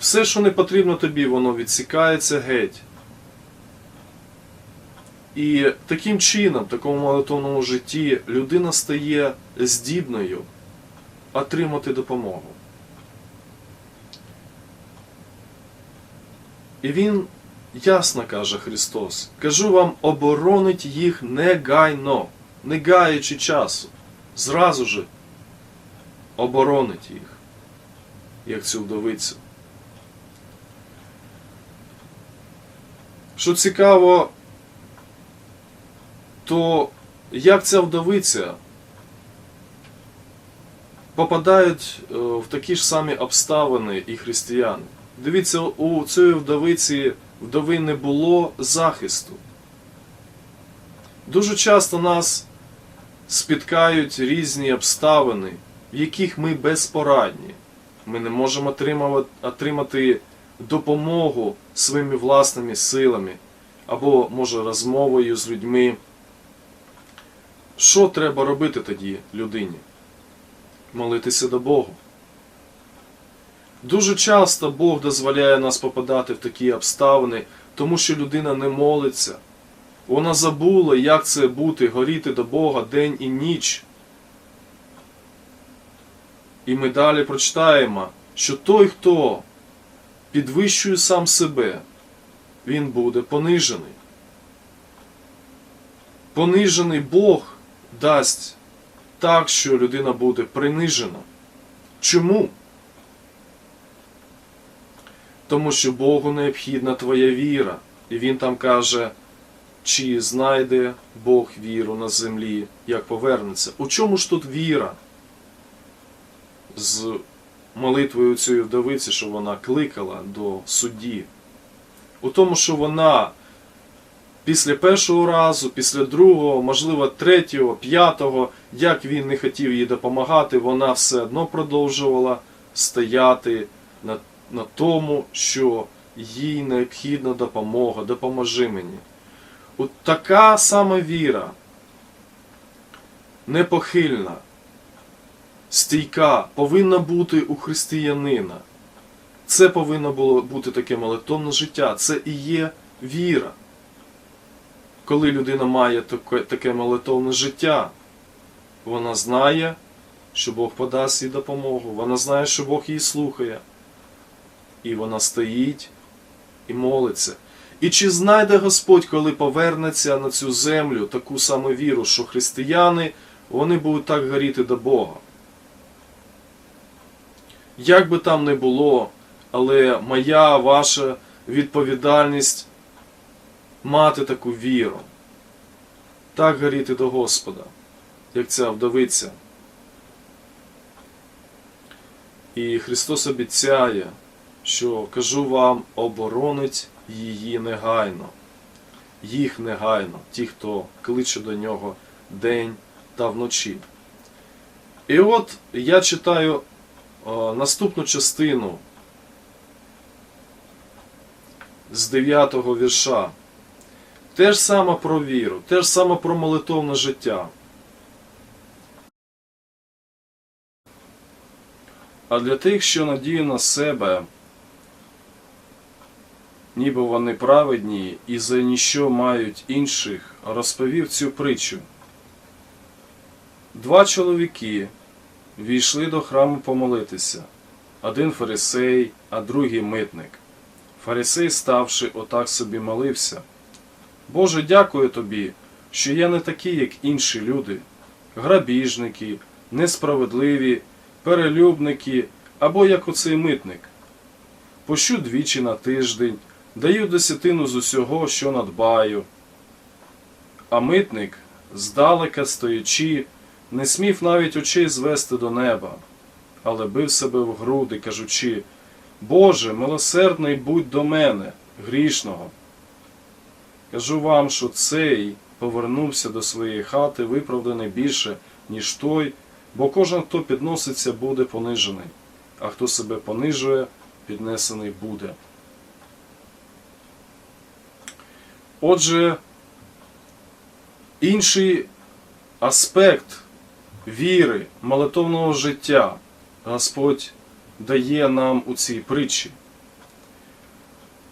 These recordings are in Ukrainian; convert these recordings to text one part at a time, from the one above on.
Все, що не потрібно тобі, воно відсікається геть. І таким чином, в такому молитовному житті, людина стає здібною отримати допомогу. І він ясно каже Христос: кажу вам, оборонить їх негайно, не гаючи часу, зразу же оборонить їх, як цю вдовицю. Що цікаво, то як ця вдовиця попадають е, в такі ж самі обставини і християни. Дивіться, у цієї вдовиці вдови не було захисту. Дуже часто нас спіткають різні обставини, в яких ми безпорадні. Ми не можемо отримати допомогу своїми власними силами або, може, розмовою з людьми. Що треба робити тоді людині? Молитися до Бога. Дуже часто Бог дозволяє нас попадати в такі обставини, тому що людина не молиться. Вона забула, як це бути, горіти до Бога день і ніч. І ми далі прочитаємо, що той, хто підвищує сам себе, він буде понижений. Понижений Бог дасть так, що людина буде принижена. Чому? Тому що Богу необхідна твоя віра. І він там каже, чи знайде Бог віру на землі, як повернеться. У чому ж тут віра? З молитвою цієї вдовиці, що вона кликала до судді. У тому, що вона після першого разу, після другого, можливо, третього, п'ятого, як він не хотів їй допомагати, вона все одно продовжувала стояти на, на тому, що їй необхідна допомога, допоможи мені. От така сама віра, непохильна, стійка, повинна бути у християнина. Це повинно було бути таке молитовне життя. Це і є віра коли людина має таке, таке молитовне життя, вона знає, що Бог подасть їй допомогу, вона знає, що Бог її слухає. І вона стоїть і молиться. І чи знайде Господь, коли повернеться на цю землю таку саму віру, що християни вони будуть так горіти до Бога? Як би там не було, але моя ваша відповідальність мати таку віру, так горіти до Господа, як ця вдовиця. І Христос обіцяє, що кажу вам, оборонить її негайно, їх негайно, ті, хто кличе до нього день та вночі. І от я читаю наступну частину з 9 вірша. Те ж саме про віру, те ж саме про молитовне життя. А для тих, що надію на себе, ніби вони праведні і за ніщо мають інших, розповів цю притчу. Два чоловіки війшли до храму помолитися один фарисей, а другий митник. Фарисей, ставши, отак собі молився. Боже, дякую тобі, що я не такий, як інші люди, грабіжники, несправедливі, перелюбники або як оцей митник. Пощу двічі на тиждень, даю десятину з усього, що надбаю. А митник, здалека стоячи, не смів навіть очей звести до неба, але бив себе в груди, кажучи Боже, милосердний будь до мене, грішного. Кажу вам, що цей повернувся до своєї хати, виправданий більше, ніж той, бо кожен, хто підноситься, буде понижений, а хто себе понижує, піднесений буде. Отже, інший аспект віри, молитовного життя Господь дає нам у цій притчі.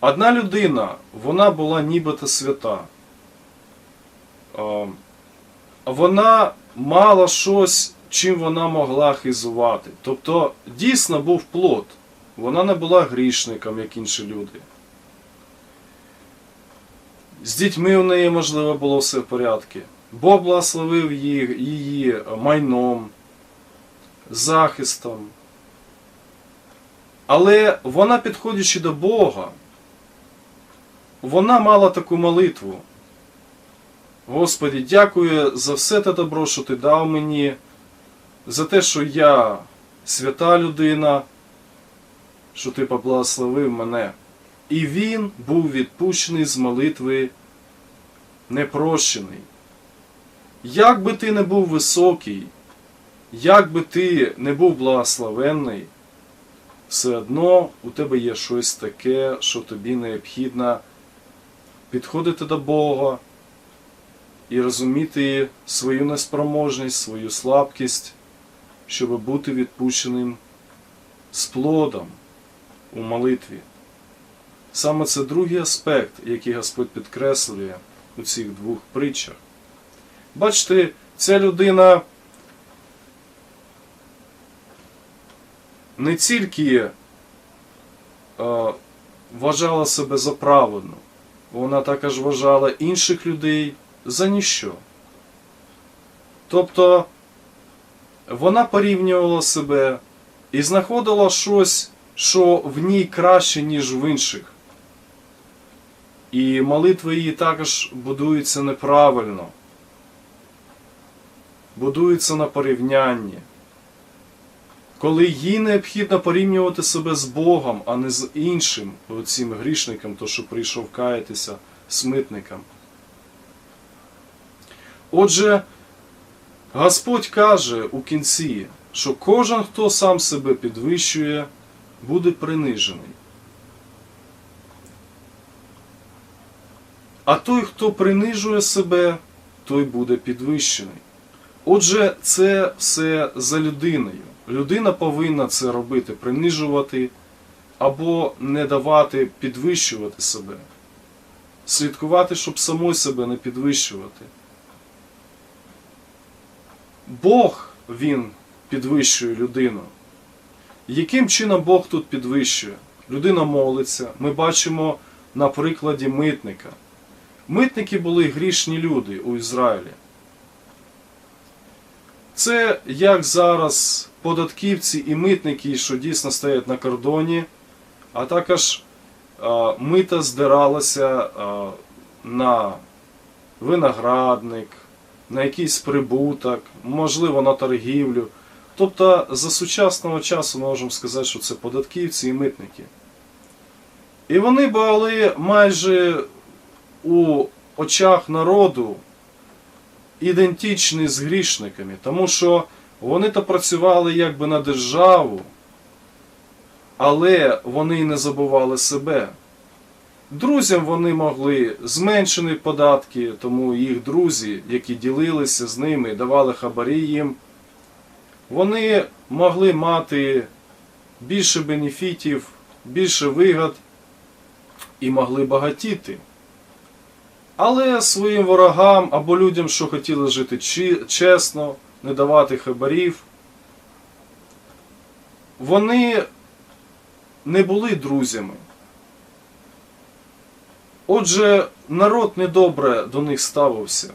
Одна людина, вона була нібито свята. Вона мала щось, чим вона могла хизувати. Тобто, дійсно був плод. Вона не була грішником, як інші люди. З дітьми у неї, можливо, було все в порядку. Бог благословив її, її майном, захистом. Але вона, підходячи до Бога, вона мала таку молитву. Господі, дякую за все те добро, що ти дав мені, за те, що я свята людина, що ти поблагословив мене. І він був відпущений з молитви непрощений. Як би ти не був високий, як би ти не був благословенний, все одно у тебе є щось таке, що тобі необхідно підходити до Бога і розуміти свою неспроможність, свою слабкість, щоб бути відпущеним з плодом у молитві. Саме це другий аспект, який Господь підкреслює у цих двох притчах. Бачите, ця людина не тільки е, вважала себе за праведну, вона також вважала інших людей за ніщо. Тобто вона порівнювала себе і знаходила щось, що в ній краще, ніж в інших. І молитви її також будуються неправильно, будуються на порівнянні. Коли їй необхідно порівнювати себе з Богом, а не з іншим цим грішником, то що прийшов каятися смитником. Отже, Господь каже у кінці, що кожен, хто сам себе підвищує, буде принижений. А той, хто принижує себе, той буде підвищений. Отже, це все за людиною. Людина повинна це робити, принижувати або не давати підвищувати себе, слідкувати, щоб самой себе не підвищувати. Бог він підвищує людину. Яким чином Бог тут підвищує? Людина молиться. Ми бачимо на прикладі митника. Митники були грішні люди у Ізраїлі. Це як зараз податківці і митники, що дійсно стоять на кордоні, а також мита здиралася на виноградник, на якийсь прибуток, можливо, на торгівлю. Тобто за сучасного часу можемо сказати, що це податківці і митники. І вони були майже у очах народу ідентичні з грішниками, тому що вони то працювали якби на державу, але вони не забували себе. Друзям вони могли зменшені податки, тому їх друзі, які ділилися з ними, давали хабарі їм, вони могли мати більше бенефітів, більше вигод і могли багатіти. Але своїм ворогам або людям, що хотіли жити чесно, не давати хабарів, вони не були друзями. Отже, народ недобре до них ставився.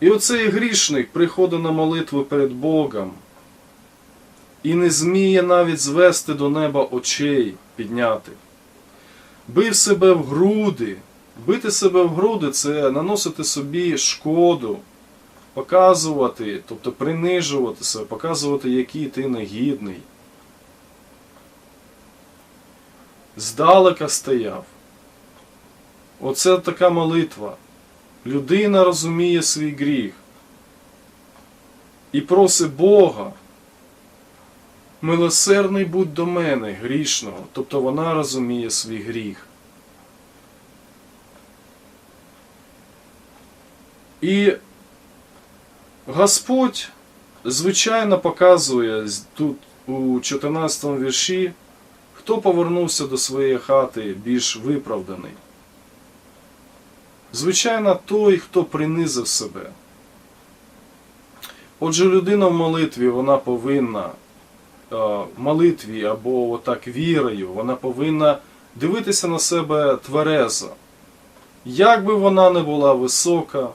І оцей грішник приходить на молитву перед Богом і не зміє навіть звести до неба очей підняти, бив себе в груди. Бити себе в груди це наносити собі шкоду, показувати, тобто принижувати себе, показувати, який ти негідний. Здалека стояв. Оце така молитва. Людина розуміє свій гріх і просить Бога. Милосердний будь до мене, грішного, тобто вона розуміє свій гріх. І Господь, звичайно, показує тут у 14 вірші, Хто повернувся до своєї хати більш виправданий? Звичайно, той, хто принизив себе. Отже, людина в молитві вона повинна е, в молитві або отак вірою, вона повинна дивитися на себе тверезо. Як би вона не була висока,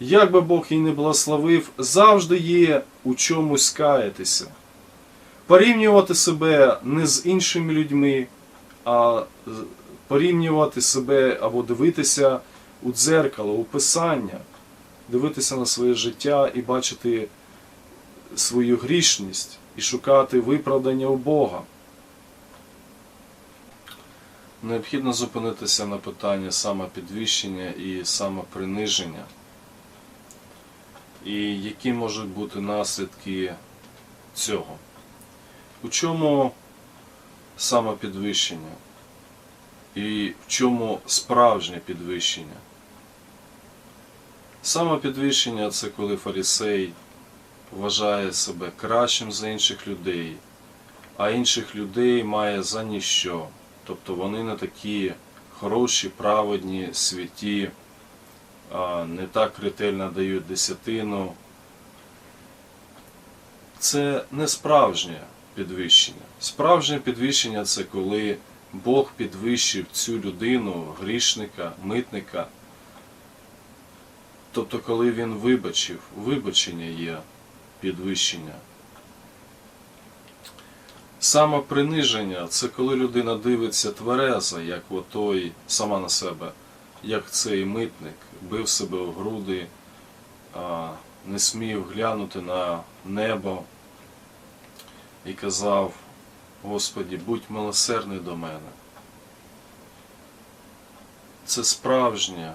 як би Бог її не благословив, завжди є у чомусь каятися. Порівнювати себе не з іншими людьми, а порівнювати себе або дивитися у дзеркало, у писання, дивитися на своє життя і бачити свою грішність і шукати виправдання у Бога. Необхідно зупинитися на питанні самопідвищення і самоприниження. І які можуть бути наслідки цього? У чому самопідвищення? І в чому справжнє підвищення? Самопідвищення це коли фарисей вважає себе кращим за інших людей, а інших людей має за ніщо. Тобто вони не такі хороші, праведні, святі, не так ретельно дають десятину. Це не справжнє підвищення. Справжнє підвищення це коли Бог підвищив цю людину, грішника, митника. Тобто, коли він вибачив, вибачення є підвищення. Самоприниження це коли людина дивиться тверезо, як отой сама на себе, як цей митник, бив себе у груди, не смів глянути на небо і казав, Господі, будь милосердний до мене. Це справжнє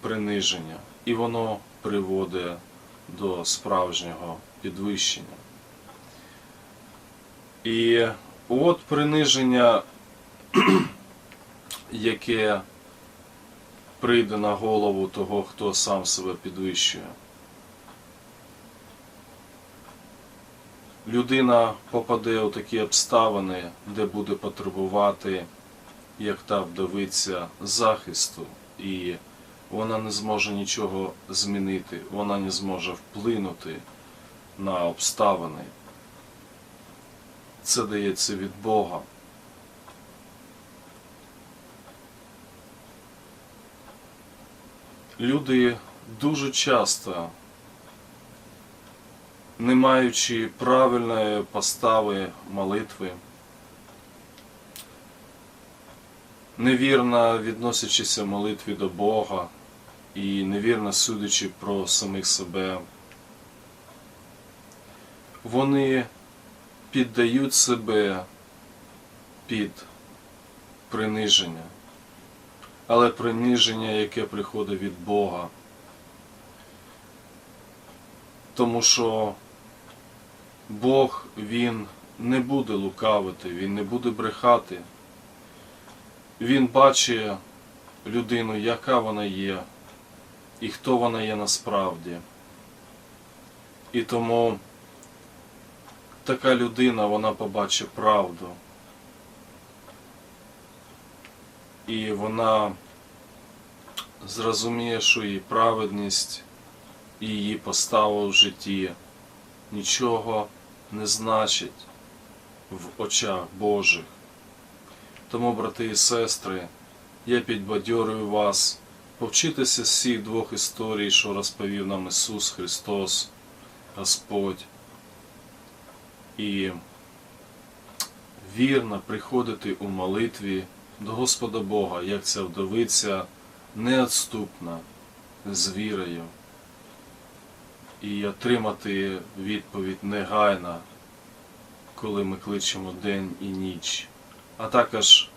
приниження, і воно приводить до справжнього підвищення. І от приниження, яке прийде на голову того, хто сам себе підвищує. Людина попаде у такі обставини, де буде потребувати, як та вдовиця, захисту, і вона не зможе нічого змінити, вона не зможе вплинути на обставини. Це дається від Бога. Люди дуже часто, не маючи правильної постави молитви, невірно відносячися молитві до Бога і невірно судячи про самих себе, вони піддають себе під приниження, але приниження, яке приходить від Бога. Тому що Бог Він не буде лукавити, Він не буде брехати. Він бачить людину, яка вона є, і хто вона є насправді. І тому така людина, вона побачить правду. І вона зрозуміє, що її праведність і її постава в житті нічого не значить в очах Божих. Тому, брати і сестри, я підбадьорюю вас повчитися з цих двох історій, що розповів нам Ісус Христос, Господь і вірно приходити у молитві до Господа Бога, як ця вдовиця неотступна з вірою, і отримати відповідь негайно, коли ми кличемо день і ніч, а також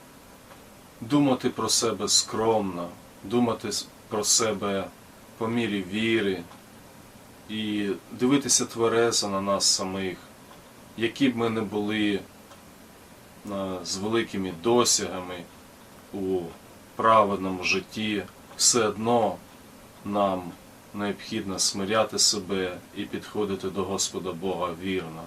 думати про себе скромно, думати про себе по мірі віри і дивитися тверезо на нас самих які б ми не були з великими досягами у праведному житті, все одно нам необхідно смиряти себе і підходити до Господа Бога вірно.